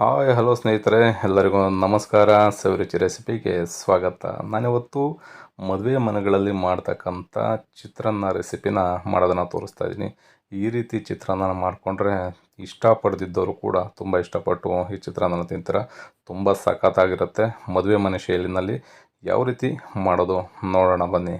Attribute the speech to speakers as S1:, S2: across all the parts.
S1: Hi, hello ಸ್ನೇಹಿತರೆ, ಎಲ್ಲರಿಗೂ ನಮಸ್ಕಾರ. ಸವಿರುಚಿ ರೆಸಿಪಿಗೆ ಸ್ವಾಗತ. ನಾನಿವತ್ತು ಮದುವೆ ಮನೆಗಳಲ್ಲಿ ಮಾಡ್ತಕ್ಕಂಥ ಚಿತ್ರಾನ್ನ ರೆಸಿಪಿನ ಮಾಡೋದನ್ನು ತೋರಿಸ್ತಾ ಇದ್ದೀನಿ. ಈ ರೀತಿ ಚಿತ್ರಾನ್ನ ಮಾಡಿಕೊಂಡ್ರೆ ಇಷ್ಟಪಡ್ದಿದ್ದವರು ಕೂಡ ತುಂಬ ಇಷ್ಟಪಟ್ಟು ಈ ಚಿತ್ರಾನ್ನ ತಿಂತಾರೆ? ತುಂಬ ಸಖತ್ತಾಗಿರುತ್ತೆ. ಮದುವೆ ಮನೆ ಶೈಲಿನಲ್ಲಿ ಯಾವ ರೀತಿ ಮಾಡೋದು ನೋಡೋಣ ಬನ್ನಿ.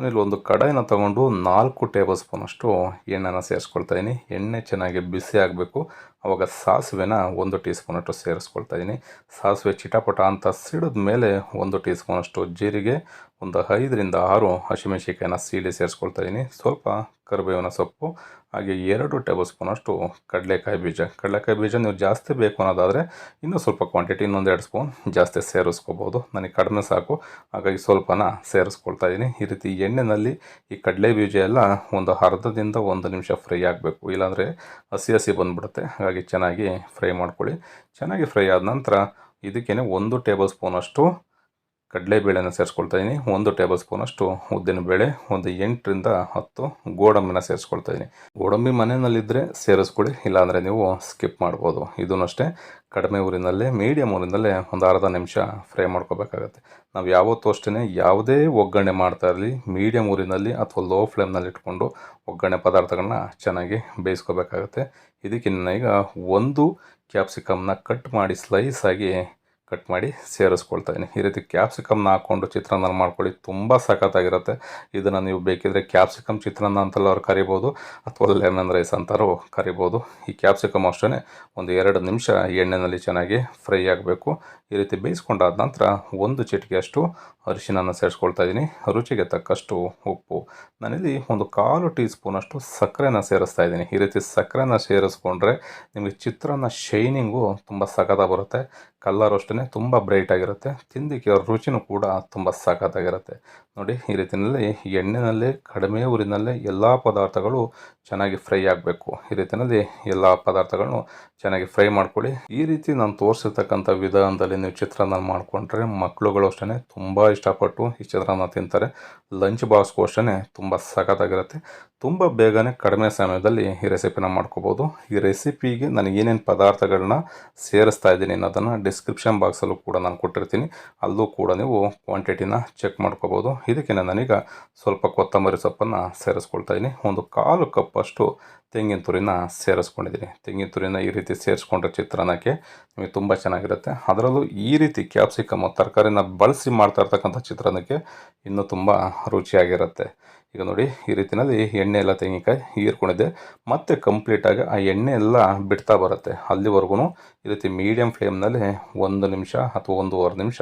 S1: ನಾನಿಲ್ಲಿ ಒಂದು ಕಡಾಯಿನ ತಗೊಂಡು ನಾಲ್ಕು ಟೇಬಲ್ ಸ್ಪೂನಷ್ಟು ಎಣ್ಣೆನ ಸೇರಿಸ್ಕೊಳ್ತಾ ಇದ್ದೀನಿ ಎಣ್ಣೆ ಚೆನ್ನಾಗಿ ಬಿಸಿ ಆಗಬೇಕು. ಆವಾಗ ಸಾಸಿವೆನ ಒಂದು ಟೀ ಸ್ಪೂನಷ್ಟು ಸೇರಿಸ್ಕೊಳ್ತಾ ಇದ್ದೀನಿ ಸಾಸಿವೆ ಚಿಟಪಟ ಅಂತ ಸಿಡಿದ ಮೇಲೆ ಒಂದು ಟೀ ಸ್ಪೂನಷ್ಟು ಜೀರಿಗೆ ಒಂದು ಐದರಿಂದ ಆರು ಹಸಿಮೆಣಸಿಕಾಯಿನ ಸೀಳಿ ಸೇರಿಸ್ಕೊಳ್ತಾ ಇದ್ದೀನಿ ಸ್ವಲ್ಪ ಕರಿಬೇವಿನ ಸೊಪ್ಪು, ಹಾಗೆ ಎರಡು ಟೇಬಲ್ ಸ್ಪೂನಷ್ಟು ಕಡಲೆಕಾಯಿ ಬೀಜ. ಕಡಲೆಕಾಯಿ ಬೀಜ ನೀವು ಜಾಸ್ತಿ ಬೇಕು ಅನ್ನೋದಾದರೆ ಇನ್ನೂ ಸ್ವಲ್ಪ ಕ್ವಾಂಟಿಟಿ ಇನ್ನೊಂದು ಎರಡು ಸ್ಪೂನ್ ಜಾಸ್ತಿ ಸೇರಿಸ್ಕೋಬೋದು. ನನಗೆ ಕಡಿಮೆ ಸಾಕು. ಹಾಗಾಗಿ ಸ್ವಲ್ಪನ ಸೇರಿಸ್ಕೊಳ್ತಾ ಇದ್ದೀನಿ ಈ ರೀತಿ ಎಣ್ಣೆಯಲ್ಲಿ ಈ ಕಡಲೆ ಬೀಜ ಎಲ್ಲ ಒಂದು ಅರ್ಧದಿಂದ ಒಂದು ನಿಮಿಷ ಫ್ರೈ ಆಗಬೇಕು. ಇಲ್ಲಾಂದರೆ ಹಸಿ ಹಸಿ ಬಂದುಬಿಡುತ್ತೆ. ಹಾಗಾಗಿ ಚೆನ್ನಾಗಿ ಫ್ರೈ ಮಾಡ್ಕೊಳ್ಳಿ. ಚೆನ್ನಾಗಿ ಫ್ರೈ ಆದ ನಂತರ ಇದಕ್ಕೇ ಒಂದು ಟೇಬಲ್ ಸ್ಪೂನಷ್ಟು ಕಡಲೆಬೇಳೆನ ಸೇರಿಸ್ಕೊಳ್ತಾ ಇದ್ದೀನಿ ಒಂದು ಟೇಬಲ್ ಸ್ಪೂನಷ್ಟು ಉದ್ದಿನಬೇಳೆ ಒಂದು ಎಂಟರಿಂದ ಹತ್ತು ಗೋಡಂಬಿನ ಸೇರಿಸ್ಕೊಳ್ತಾ ಇದ್ದೀನಿ ಗೋಡಂಬಿ ಮನೆಯಲ್ಲಿದ್ದರೆ ಸೇರಿಸ್ಕೊಳ್ಳಿ ಇಲ್ಲಾಂದರೆ ನೀವು ಸ್ಕಿಪ್ ಮಾಡ್ಬೋದು. ಇದನ್ನು ಅಷ್ಟೇ. ಕಡಿಮೆ ಊರಿನಲ್ಲೇ ಮೀಡಿಯಮ್ ಊರಿನಲ್ಲೇ ಒಂದು ಅರ್ಧ ನಿಮಿಷ ಫ್ರೈ ಮಾಡ್ಕೋಬೇಕಾಗತ್ತೆ. ನಾವು ಯಾವತ್ತೂ ಅಷ್ಟೇ ಯಾವುದೇ ಒಗ್ಗರಣೆ ಮಾಡ್ತಾ ಇರಲಿ ಮೀಡಿಯಮ್ ಊರಿನಲ್ಲಿ ಅಥವಾ ಲೋ ಫ್ಲೇಮ್ನಲ್ಲಿ ಇಟ್ಕೊಂಡು ಒಗ್ಗರಣೆ ಪದಾರ್ಥಗಳನ್ನ ಚೆನ್ನಾಗಿ ಬೇಯಿಸ್ಕೋಬೇಕಾಗತ್ತೆ. ಇದಕ್ಕಿನ್ನ ಈಗ ಒಂದು ಕ್ಯಾಪ್ಸಿಕಮ್ನ ಕಟ್ ಮಾಡಿ ಸ್ಲೈಸ್ ಆಗಿ ಕಟ್ ಮಾಡಿ ಸೇರಿಸ್ಕೊಳ್ತಾ ಇದ್ದೀನಿ. ಈ ರೀತಿ ಕ್ಯಾಪ್ಸಿಕಮ್ನ ಹಾಕ್ಕೊಂಡು ಚಿತ್ರಾನ್ನ ಮಾಡ್ಕೊಳ್ಳಿ, ತುಂಬ ಸಖತ್ತಾಗಿರುತ್ತೆ. ಇದನ್ನು ನೀವು ಬೇಕಿದ್ರೆ ಕ್ಯಾಪ್ಸಿಕಮ್ ಚಿತ್ರಾನ್ನ ಅಂತಲ್ಲ ಅವ್ರು ಕರಿಬೋದು, ಅಥವಾ ಲೆಮನ್ ರೈಸ್ ಅಂತಾರು ಕರಿಬೋದು. ಈ ಕ್ಯಾಪ್ಸಿಕಮ್ ಅಷ್ಟೇ ಒಂದು ಎರಡು ನಿಮಿಷ ಎಣ್ಣೆಯಲ್ಲಿ ಚೆನ್ನಾಗಿ ಫ್ರೈ ಆಗಬೇಕು. ಈ ರೀತಿ ಬೇಯಿಸ್ಕೊಂಡಾದ ನಂತರ ಒಂದು ಚಿಟಿಕೆಯಷ್ಟು ಅರಿಶಿನನ್ನು ಸೇರಿಸ್ಕೊಳ್ತಾ ಇದ್ದೀನಿ. ರುಚಿಗೆ ತಕ್ಕಷ್ಟು ಉಪ್ಪು. ನಾನಿಲ್ಲಿ ಒಂದು ಕಾಲು ಟೀ ಸ್ಪೂನಷ್ಟು ಸಕ್ಕರೆನ ಸೇರಿಸ್ತಾ ಇದ್ದೀನಿ. ಈ ರೀತಿ ಸಕ್ಕರೆನ ಸೇರಿಸ್ಕೊಂಡ್ರೆ ನಿಮಗೆ ಚಿತ್ರಾನ್ನ ಶೈನಿಂಗು ತುಂಬ ಸಖತ್ತಾಗಿ ಬರುತ್ತೆ. ಕಲ್ಲರ್ ಅಷ್ಟೇ ತುಂಬ ಬ್ರೈಟ್ ಆಗಿರುತ್ತೆ. ತಿಂದಿಕ್ಕೆ ರುಚಿನೂ ಕೂಡ ತುಂಬ ಸಖತ್ತಾಗಿರುತ್ತೆ. ನೋಡಿ, ಈ ರೀತಿಯಲ್ಲಿ ಎಣ್ಣೆನಲ್ಲಿ ಕಡಿಮೆ ಊರಿನಲ್ಲೇ ಎಲ್ಲ ಪದಾರ್ಥಗಳು ಚೆನ್ನಾಗಿ ಫ್ರೈ ಆಗಬೇಕು. ಈ ರೀತಿಯಲ್ಲಿ ಎಲ್ಲ ಪದಾರ್ಥಗಳನ್ನು ಚೆನ್ನಾಗಿ ಫ್ರೈ ಮಾಡ್ಕೊಳ್ಳಿ. ಈ ರೀತಿ ನಾನು ತೋರಿಸಿರ್ತಕ್ಕಂಥ ವಿಧಾನದಲ್ಲಿ ನೀವು ಚಿತ್ರಾನ್ನ ಮಾಡಿಕೊಂಡ್ರೆ ಮಕ್ಕಳುಗಳು ಅಷ್ಟೇ ತುಂಬ ಇಷ್ಟಪಟ್ಟು ಈ ಚಿತ್ರಾನ್ನ ತಿಂತಾರೆ. ಲಂಚ್ ಬಾಕ್ಸ್ಗೂ ಅಷ್ಟೇ ತುಂಬ ಸಖತ್ತಾಗಿರುತ್ತೆ. ತುಂಬ ಬೇಗನೆ ಕಡಿಮೆ ಸಮಯದಲ್ಲಿ ಈ ರೆಸಿಪಿನ ಮಾಡ್ಕೋಬೋದು. ಈ ರೆಸಿಪಿಗೆ ನಾನು ಏನೇನು ಪದಾರ್ಥಗಳನ್ನ ಸೇರಿಸ್ತಾ ಇದ್ದೀನಿ ಅನ್ನೋದನ್ನು ಡಿಸ್ಕ್ರಿಪ್ಷನ್ ಬಾಕ್ಸಲ್ಲೂ ಕೂಡ ನಾನು ಕೊಟ್ಟಿರ್ತೀನಿ. ಅಲ್ಲೂ ಕೂಡ ನೀವು ಕ್ವಾಂಟಿಟಿನ ಚೆಕ್ ಮಾಡ್ಕೋಬೋದು. ಇದಕ್ಕೆ ನಾನೀಗ ಸ್ವಲ್ಪ ಕೊತ್ತಂಬರಿ ಸೊಪ್ಪನ್ನು ಸೇರಿಸ್ಕೊಳ್ತಾ ಇದ್ದೀನಿ. ಒಂದು ಕಾಲು ಕಪ್ಪಷ್ಟು ತೆಂಗಿನ ತುರಿನ ಸೇರಿಸ್ಕೊಂಡಿದ್ದೀನಿ. ತೆಂಗಿನ ತುರಿನ ಈ ರೀತಿ ಸೇರಿಸ್ಕೊಂಡ್ರೆ ಚಿತ್ರಾನ್ನಕ್ಕೆ ನಿಮಗೆ ತುಂಬ ಚೆನ್ನಾಗಿರುತ್ತೆ. ಅದರಲ್ಲೂ ಈ ರೀತಿ ಕ್ಯಾಪ್ಸಿಕಮ್ ತರಕಾರಿನ ಬಳಸಿ ಮಾಡ್ತಾ ಇರ್ತಕ್ಕಂಥ ಚಿತ್ರಾನ್ನಕ್ಕೆ ಇನ್ನೂ ತುಂಬ ರುಚಿಯಾಗಿರುತ್ತೆ. ಈಗ ನೋಡಿ, ಈ ರೀತಿಯಲ್ಲಿ ಎಣ್ಣೆ ಎಲ್ಲ ತೆಂಗಿನಕಾಯಿ ಹೀರ್ಕೊಂಡಿದ್ದೆ. ಮತ್ತೆ ಕಂಪ್ಲೀಟಾಗಿ ಆ ಎಣ್ಣೆ ಎಲ್ಲ ಬಿಡ್ತಾ ಬರುತ್ತೆ. ಅಲ್ಲಿವರೆಗೂ ಈ ರೀತಿ ಮೀಡಿಯಮ್ ಫ್ಲೇಮ್ನಲ್ಲಿ ಒಂದು ನಿಮಿಷ ಅಥವಾ ಒಂದೂವರೆ ನಿಮಿಷ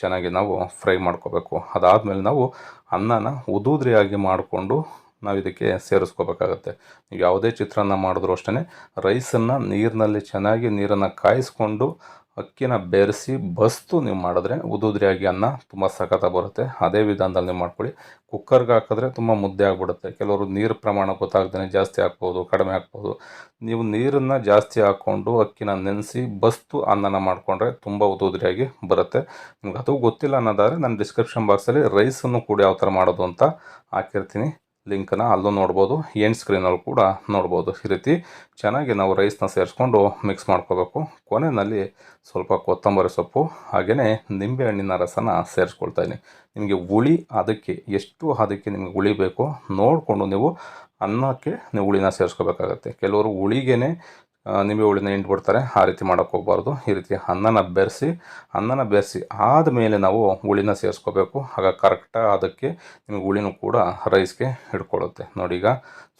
S1: ಚೆನ್ನಾಗಿ ನಾವು ಫ್ರೈ ಮಾಡ್ಕೋಬೇಕು. ಅದಾದಮೇಲೆ ನಾವು ಅನ್ನನ ಉದುದ್ರಿಯಾಗಿ ಮಾಡಿಕೊಂಡು ನಾವು ಇದಕ್ಕೆ ಸೇರಿಸ್ಕೋಬೇಕಾಗತ್ತೆ. ಯಾವುದೇ ಚಿತ್ರಾನ್ನ ಮಾಡಿದ್ರೂ ಅಷ್ಟೇ ರೈಸನ್ನು ನೀರಿನಲ್ಲಿ ಚೆನ್ನಾಗಿ ನೀರನ್ನು ಕಾಯಿಸ್ಕೊಂಡು ಅಕ್ಕಿನ ಬೆರೆಸಿ ಬಸ್ತು ನೀವು ಮಾಡಿದ್ರೆ ಉದುದ್ರಿಯಾಗಿ ಅನ್ನ ತುಂಬ ಸಖತ್ತಾಗಿ ಬರುತ್ತೆ. ಅದೇ ವಿಧಾನದಲ್ಲಿ ನೀವು ಮಾಡ್ಕೊಳ್ಳಿ. ಕುಕ್ಕರ್ಗೆ ಹಾಕಿದ್ರೆ ತುಂಬ ಮುದ್ದೆ ಆಗಿಬಿಡುತ್ತೆ. ಕೆಲವರು ನೀರು ಪ್ರಮಾಣ ಗೊತ್ತಾಗ್ದೇ ಜಾಸ್ತಿ ಹಾಕ್ಬೋದು, ಕಡಿಮೆ ಹಾಕ್ಬೋದು. ನೀವು ನೀರನ್ನು ಜಾಸ್ತಿ ಹಾಕ್ಕೊಂಡು ಅಕ್ಕಿನ ನೆನೆಸಿ ಬಸ್ತು ಅನ್ನನ ಮಾಡಿಕೊಂಡ್ರೆ ತುಂಬ ಉದುದ್ರಿಯಾಗಿ ಬರುತ್ತೆ. ನಿಮ್ಗೆ ಅದು ಗೊತ್ತಿಲ್ಲ ಅನ್ನೋದಾದರೆ ನಾನು ಡಿಸ್ಕ್ರಿಪ್ಷನ್ ಬಾಕ್ಸಲ್ಲಿ ರೈಸನ್ನು ಕೂಡ ಯಾವ ಥರ ಮಾಡೋದು ಅಂತ ಹಾಕಿರ್ತೀನಿ. ಲಿಂಕನ್ನ ಅಲ್ಲೂ ನೋಡ್ಬೋದು ಎಂಡ್ ಸ್ಕ್ರೀನಲ್ಲಿ ಕೂಡ ನೋಡ್ಬೋದು. ಈ ರೀತಿ ಚೆನ್ನಾಗಿ ನಾವು ರೈಸ್ನ ಸೇರಿಸ್ಕೊಂಡು ಮಿಕ್ಸ್ ಮಾಡ್ಕೋಬೇಕು. ಕೊನೆಯಲ್ಲಿ ಸ್ವಲ್ಪ ಕೊತ್ತಂಬರಿ ಸೊಪ್ಪು ಹಾಗೆಯೇ ನಿಂಬೆಹಣ್ಣಿನ ರಸನ ಸೇರಿಸ್ಕೊಳ್ತಾ ಇದ್ದೀನಿ. ನಿಮಗೆ ಹುಳಿ, ಅದಕ್ಕೆ ಎಷ್ಟು ಅದಕ್ಕೆ ನಿಮಗೆ ಹುಳಿ ಬೇಕೋ ನೋಡಿಕೊಂಡು ನೀವು ಅನ್ನಕ್ಕೆ ನೀವು ಹುಳಿನ ಸೇರಿಸ್ಕೋಬೇಕಾಗತ್ತೆ. ಕೆಲವರು ಹುಳಿಗೇ ನಿಂಬೆ ಹುಳಿನ ಬಿಡ್ತಾರೆ, ಆ ರೀತಿ ಮಾಡೋಕ್ಕೆ ಹೋಗ್ಬಾರ್ದು. ಈ ರೀತಿ ಅನ್ನನ ಬೆರೆಸಿ ಅನ್ನನ ಬೆರೆಸಿ ಆದಮೇಲೆ ನಾವು ಹುಳಿನ ಸೇರಿಸ್ಕೋಬೇಕು. ಆಗ ಕರೆಕ್ಟಾಗಿ ಅದಕ್ಕೆ ನಿಮಗೆ ಹುಳಿನೂ ಕೂಡ ರೈಸ್ಗೆ ಹಿಡ್ಕೊಳ್ಳುತ್ತೆ. ನೋಡಿ ಈಗ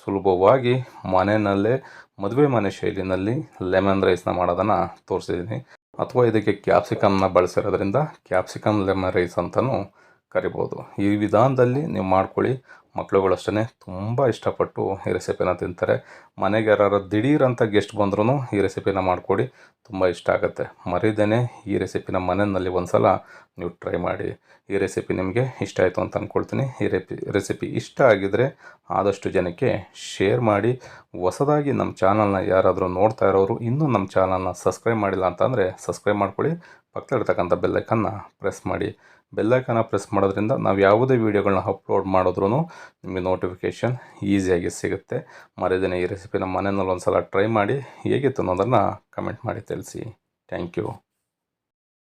S1: ಸುಲಭವಾಗಿ ಮನೆಯಲ್ಲೇ, ಮದುವೆ ಮನೆ ಶೈಲಿನಲ್ಲಿ ಲೆಮನ್ ರೈಸ್ನ ಮಾಡೋದನ್ನು ತೋರಿಸಿದ್ದೀನಿ. ಅಥವಾ ಇದಕ್ಕೆ ಕ್ಯಾಪ್ಸಿಕಮ್ನ ಬಳಸಿರೋದ್ರಿಂದ ಕ್ಯಾಪ್ಸಿಕಮ್ ಲೆಮನ್ ರೈಸ್ ಅಂತಲೂ ಕರಿಬೋದು. ಈ ವಿಧಾನದಲ್ಲಿ ನೀವು ಮಾಡ್ಕೊಳ್ಳಿ. ಮಕ್ಳುಗಳು ಅಷ್ಟೇ ತುಂಬ ಇಷ್ಟಪಟ್ಟು ಈ ರೆಸಿಪಿನ ತಿಂತಾರೆ. ಮನೆಗೆ ಯಾರು ದಿಢೀರಂತ ಗೆಸ್ಟ್ ಬಂದ್ರೂ ಈ ರೆಸಿಪಿನ ಮಾಡಿಕೊಡಿ, ತುಂಬ ಇಷ್ಟ ಆಗುತ್ತೆ. ಮರಿದೇನೆ ಈ ರೆಸಿಪಿನ ಮನೆಯಲ್ಲಿ ಒಂದು ಸಲ ನೀವು ಟ್ರೈ ಮಾಡಿ. ಈ ರೆಸಿಪಿ ನಿಮಗೆ ಇಷ್ಟ ಆಯಿತು ಅಂತ ಅಂದ್ಕೊಳ್ತೀನಿ ಈ ರೆಪಿ, ರೆಸಿಪಿ ಇಷ್ಟ ಆಗಿದರೆ ಆದಷ್ಟು ಜನಕ್ಕೆ ಶೇರ್ ಮಾಡಿ. ಹೊಸದಾಗಿ ನಮ್ಮ ಚಾನಲ್ನ ಯಾರಾದರೂ ನೋಡ್ತಾ ಇರೋರು, ಇನ್ನೂ ನಮ್ಮ ಚಾನಲ್ನ ಸಬ್ಸ್ಕ್ರೈಬ್ ಮಾಡಿಲ್ಲ ಅಂತಂದರೆ ಸಬ್ಸ್ಕ್ರೈಬ್ ಮಾಡ್ಕೊಳ್ಳಿ. ಪಕ್ಕದಲ್ಲಿರ್ತಕ್ಕಂಥ ಬೆಲ್ಲೈಕನ್ನ ಪ್ರೆಸ್ ಮಾಡಿ. ಬೆಲ್ಲೈಕನ್ನ ಪ್ರೆಸ್ ಮಾಡೋದ್ರಿಂದ ನಾವು ಯಾವುದೇ ವೀಡಿಯೋಗಳನ್ನ ಅಪ್ಲೋಡ್ ಮಾಡಿದ್ರೂ ನಿಮಗೆ ನೋಟಿಫಿಕೇಷನ್ ಈಸಿಯಾಗಿ ಸಿಗುತ್ತೆ. ಮರಿದೇನೆ ಈ ರೆಸಿಪಿನ ಮನೆಯಲ್ಲಿ ಒಂದು ಸಲ ಟ್ರೈ ಮಾಡಿ ಹೇಗಿತ್ತು ಅನ್ನೋದನ್ನು ಕಮೆಂಟ್ ಮಾಡಿ ತಿಳಿಸಿ. Thank you